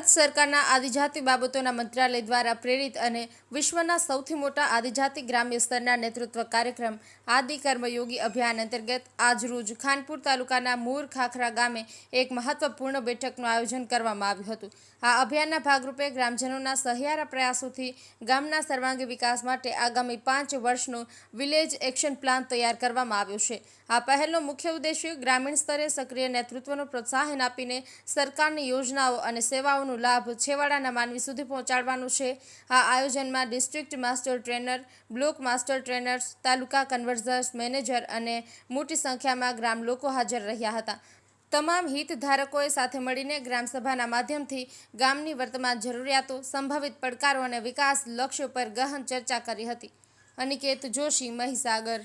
સરકારના આદિજાતિ બાબતોના મંત્રાલય દ્વારા પ્રેરિત અને વિશ્વના સૌથી મોટા આદિજાતિ ગ્રામ્ય સ્તરના નેતૃત્વ કાર્યક્રમ આદિ કર્મયોગી અભિયાન અંતર્ગત આજરોજ ખાનપુર તાલુકાના મૂર ખાખરા ગામે એક મહત્વપૂર્ણ બેઠકનું આયોજન કરવામાં આવ્યું હતું. આ અભિયાનના ભાગરૂપે ગ્રામજનોના સહિયારા પ્રયાસોથી ગામના સર્વાંગી વિકાસ માટે આગામી પાંચ વર્ષનો વિલેજ એક્શન પ્લાન તૈયાર કરવામાં આવ્યો છે. આ પહેલનો મુખ્ય ઉદ્દેશ્ય ગ્રામીણ સ્તરે સક્રિય નેતૃત્વનો પ્રોત્સાહન આપીને સરકારની યોજનાઓ અને સેવાઓનો લાભ છેવાડાના માનવી સુધી પહોંચાડવાનો છે. આ આયોજનમાં district master trainer, block master trainers taluka convergers manager અને મોટી સંખ્યામાં ગ્રામ લોકો હાજર રહ્યા હતા. તમામ હિતધારકોએ સાથે મળીને ગ્રામસભાના માધ્યમથી ગામની વર્તમાન જરૂરિયાતો, સંભવિત પડકારો અને વિકાસ લક્ષ્યો પર ગહન ચર્ચા કરી હતી. અનિકેત જોશી, મહીસાગર.